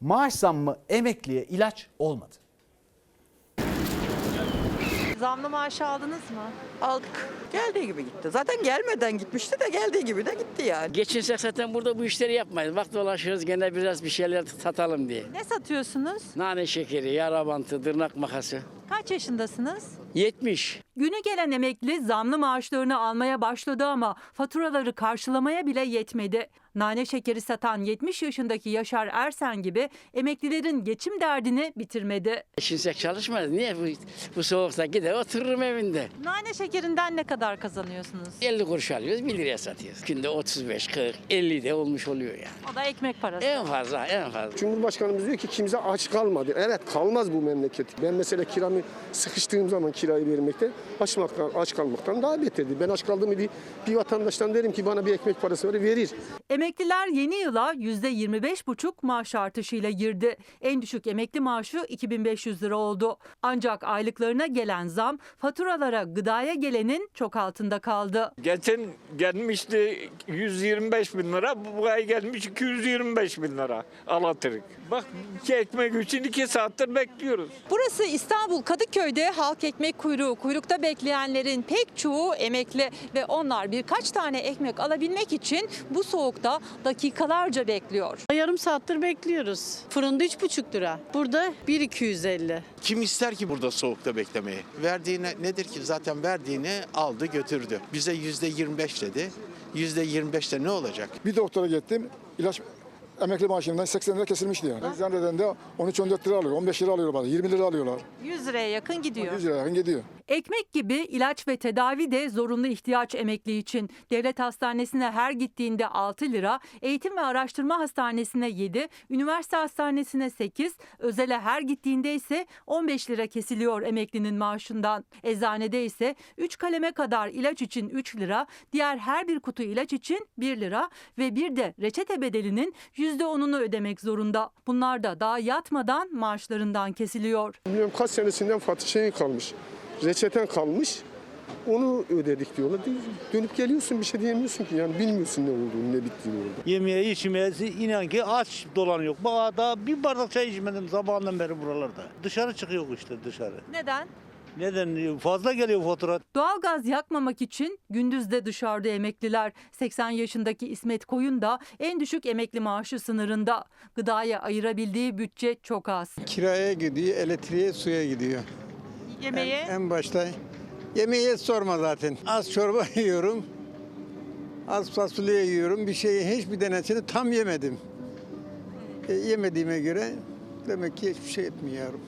Maaş zammı emekliye ilaç olmadı. Zamlı maaşı aldınız mı? Aldık. Geldiği gibi gitti. Zaten gelmeden gitmişti de geldiği gibi de gitti yani. Geçinsek zaten burada bu işleri yapmayız. Bak dolaşıyoruz gene biraz bir şeyler satalım diye. Ne satıyorsunuz? Nane şekeri, yara bantı, tırnak makası. Kaç yaşındasınız? 70. Günü gelen emekli zamlı maaşlarını almaya başladı ama faturaları karşılamaya bile yetmedi. Nane şekeri satan 70 yaşındaki Yaşar Ersen gibi emeklilerin geçim derdini bitirmedi. Geçinsek çalışmayız. Niye bu, bu soğukta gider otururum evinde. Nane şekerinden ne kadar kazanıyorsunuz? 50 kuruş alıyoruz 1 liraya satıyoruz. Günde 35, 40, 50 de olmuş oluyor yani. O da ekmek parası. En fazla en fazla. Cumhurbaşkanımız diyor ki kimse aç kalmadı. Evet kalmaz bu memleket. Ben mesela kiramı sıkıştığım zaman kirayı vermekte açmaktan, aç kalmaktan daha beterdi. Ben aç kaldığımı bir, bir vatandaştan derim ki bana bir ekmek parası ver verir. Emekliler yeni yıla %25,5 maaş artışıyla girdi. En düşük emekli maaşı 2500 lira oldu. Ancak aylıklarına gelen zam faturalara gıdaya gelenin çok altında kaldı. Geçen gelmişti 125 bin lira, bu ay gelmiş 225 bin lira alatırık. Bak iki ekmek için iki saattir bekliyoruz. Burası İstanbul Kadıköy'de halk ekmek kuyruğu. Kuyrukta bekleyenlerin pek çoğu emekli ve onlar birkaç tane ekmek alabilmek için bu soğukta dakikalarca bekliyor. Yarım saattir bekliyoruz. Fırında 3,5 lira. Burada 1,250. Kim ister ki burada soğukta beklemeyi? Verdiğine nedir ki? Zaten verdiğini aldı götürdü. Bize yüzde 25 dedi. Yüzde 25'te ne olacak? Bir doktora gittim. ilaç emekli maaşımdan 80 lira kesilmişti yani. Eczaneden de 13-14 lira alıyor, 15 lira alıyor bana, 20 lira alıyorlar. 100 liraya yakın gidiyor. 100 lira yakın gidiyor. Ekmek gibi ilaç ve tedavi de zorunlu ihtiyaç emekli için. Devlet hastanesine her gittiğinde 6 lira, eğitim ve araştırma hastanesine 7, üniversite hastanesine 8, özele her gittiğinde ise 15 lira kesiliyor emeklinin maaşından. Eczanede ise 3 kaleme kadar ilaç için 3 lira, diğer her bir kutu ilaç için 1 lira ve bir de reçete bedelinin %10'unu ödemek zorunda. Bunlar da daha yatmadan maaşlarından kesiliyor. Bilmiyorum kaç senesinden Fatih şeyin kalmış. Reçeten kalmış. Onu ödedik diyorlar. Dönüp geliyorsun bir şey diyemiyorsun ki yani bilmiyorsun ne olduğunu ne bittiğini orada. Yemeğe içmeye inan ki aç dolanıyor. Bana daha bir bardak çay içmedim sabahından beri buralarda. Dışarı çıkıyor işte dışarı. Neden? Neden? Fazla geliyor fatura. Doğalgaz yakmamak için gündüz de dışarıda emekliler. 80 yaşındaki İsmet Koyun da en düşük emekli maaşı sınırında. Gıdaya ayırabildiği bütçe çok az. Kiraya gidiyor, elektriğe, suya gidiyor. Yemeğe? En başta yemeğe sorma zaten. Az çorba yiyorum. Az fasulye yiyorum. Bir şeyi hiçbir denesini tam yemedim. E, yemediğime göre demek ki hiçbir şey etmiyorum.